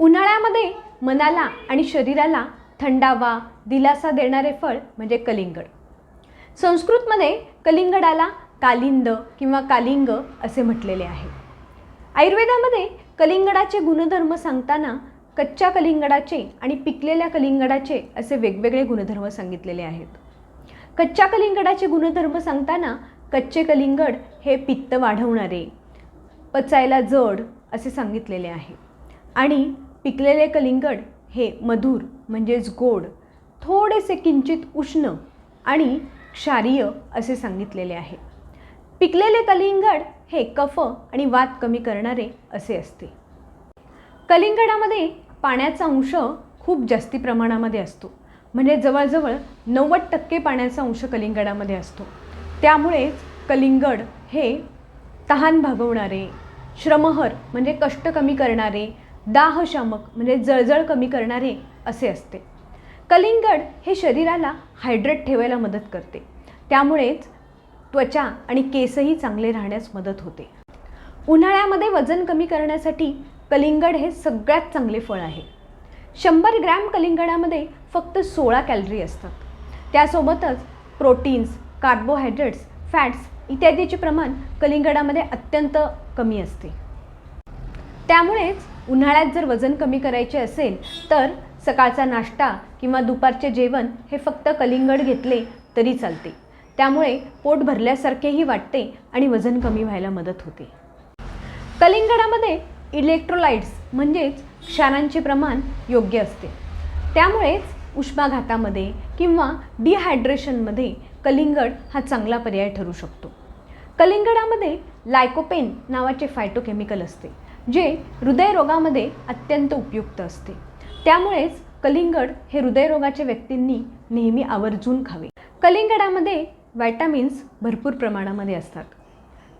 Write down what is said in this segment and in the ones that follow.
उन्हाळ्यामध्ये मनाला आणि शरीराला थंडावा दिलासा देणारे फळ म्हणजे कलिंगड. संस्कृतमध्ये कलिंगडाला कालिंद किंवा कालिंग असे म्हटलेले आहे. आयुर्वेदामध्ये कलिंगडाचे गुणधर्म सांगताना कच्च्या कलिंगडाचे आणि पिकलेल्या कलिंगडाचे असे वेगवेगळे गुणधर्म सांगितलेले आहेत. कच्च्या कलिंगडाचे गुणधर्म सांगताना कच्चे कलिंगड हे पित्त वाढवणारे पचायला जड असे सांगितलेले आहे. आणि पिकलेले कलिंगड हे मधुर म्हणजेच गोड थोडेसे किंचित उष्ण आणि क्षारीय असे सांगितलेले आहे. पिकलेले कलिंगड हे कफ आणि वात कमी करणारे असे असते. कलिंगडामध्ये पाण्याचा अंश खूप जास्ती प्रमाणामध्ये असतो. म्हणजे जवळजवळ नव्वद टक्के पाण्याचा अंश कलिंगडामध्ये असतो. त्यामुळेच कलिंगड हे तहान भागवणारे श्रमहर म्हणजे कष्ट कमी करणारे दाहशामक म्हणजे जळजळ कमी करणारे असे असते. कलिंगड हे शरीराला हायड्रेट ठेवायला मदत करते. त्यामुळेच त्वचा आणि केसही चांगले राहण्यास मदत होते. उन्हाळ्यामध्ये वजन कमी करण्यासाठी कलिंगड हे सगळ्यात चांगले फळ आहे. शंभर ग्रॅम कलिंगडामध्ये फक्त सोळा कॅलरी असतात. त्यासोबतच प्रोटीन्स कार्बोहायड्रेट्स फॅट्स इत्यादीचे प्रमाण कलिंगडामध्ये अत्यंत कमी असते. त्यामुळेच उन्हाळ्यात जर वजन कमी करायचे असेल तर सकाळचा नाश्ता किंवा दुपारचे जेवण हे फक्त कलिंगड घेतले तरी चालते. त्यामुळे पोट भरल्यासारखेही वाटते आणि वजन कमी व्हायला मदत होते. कलिंगडामध्ये इलेक्ट्रोलाइट्स म्हणजेच क्षारांचे प्रमाण योग्य असते. त्यामुळेच उष्माघातामध्ये किंवा डिहायड्रेशनमध्ये कलिंगड हा चांगला पर्याय ठरू शकतो. कलिंगडामध्ये लायकोपेन नावाचे फायटोकेमिकल असते. जे हृदयरोगामध्ये अत्यंत उपयुक्त असते. त्यामुळेच कलिंगड हे हृदयरोगाच्या व्यक्तींनी नेहमी आवर्जून खावे. कलिंगडामध्ये व्हायटामिन्स भरपूर प्रमाणामध्ये असतात.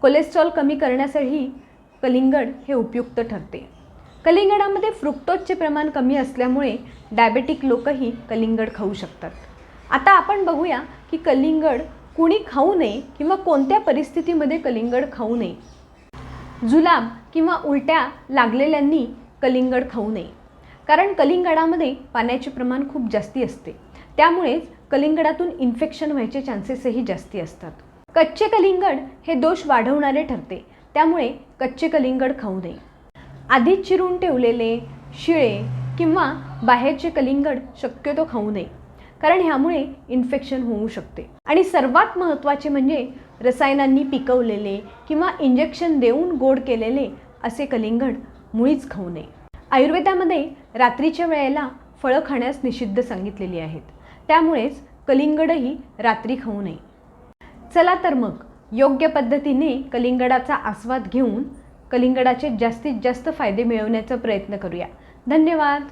कोलेस्ट्रॉल कमी करण्यासाठी कलिंगड हे उपयुक्त ठरते. कलिंगडामध्ये फ्रुक्टोजचे प्रमाण कमी असल्यामुळे डायबेटिक लोकही कलिंगड खाऊ शकतात. आता आपण बघूया की कलिंगड कुणी खाऊ नये किंवा कोणत्या परिस्थितीमध्ये कलिंगड खाऊ नये जुलाब किंवा उलट्या लागलेल्यांनी कलिंगड खाऊ नये. कारण कलिंगडामध्ये पाण्याचे प्रमाण खूप जास्ती असते. त्यामुळेच कलिंगडातून इन्फेक्शन व्हायचे चान्सेसही जास्ती असतात. कच्चे कलिंगड हे दोष वाढवणारे ठरते. त्यामुळे कच्चे कलिंगड खाऊ नये. आधीच चिरून ठेवलेले शिळे किंवा बाहेरचे कलिंगड शक्यतो खाऊ नये. कारण ह्यामुळे इन्फेक्शन होऊ शकते. आणि सर्वात महत्त्वाचे म्हणजे रसायनांनी पिकवलेले किंवा इंजेक्शन देऊन गोड केलेले असे कलिंगड मुळीच खाऊ नये. आयुर्वेदामध्ये रात्रीच्या वेळेला फळं खाण्यास निषिद्ध सांगितलेली आहेत. त्यामुळेच कलिंगडही रात्री खाऊ नये. चला तर मग योग्य पद्धतीने कलिंगडाचा आस्वाद घेऊन कलिंगडाचे जास्तीत जास्त फायदे मिळवण्याचा प्रयत्न करूया. धन्यवाद!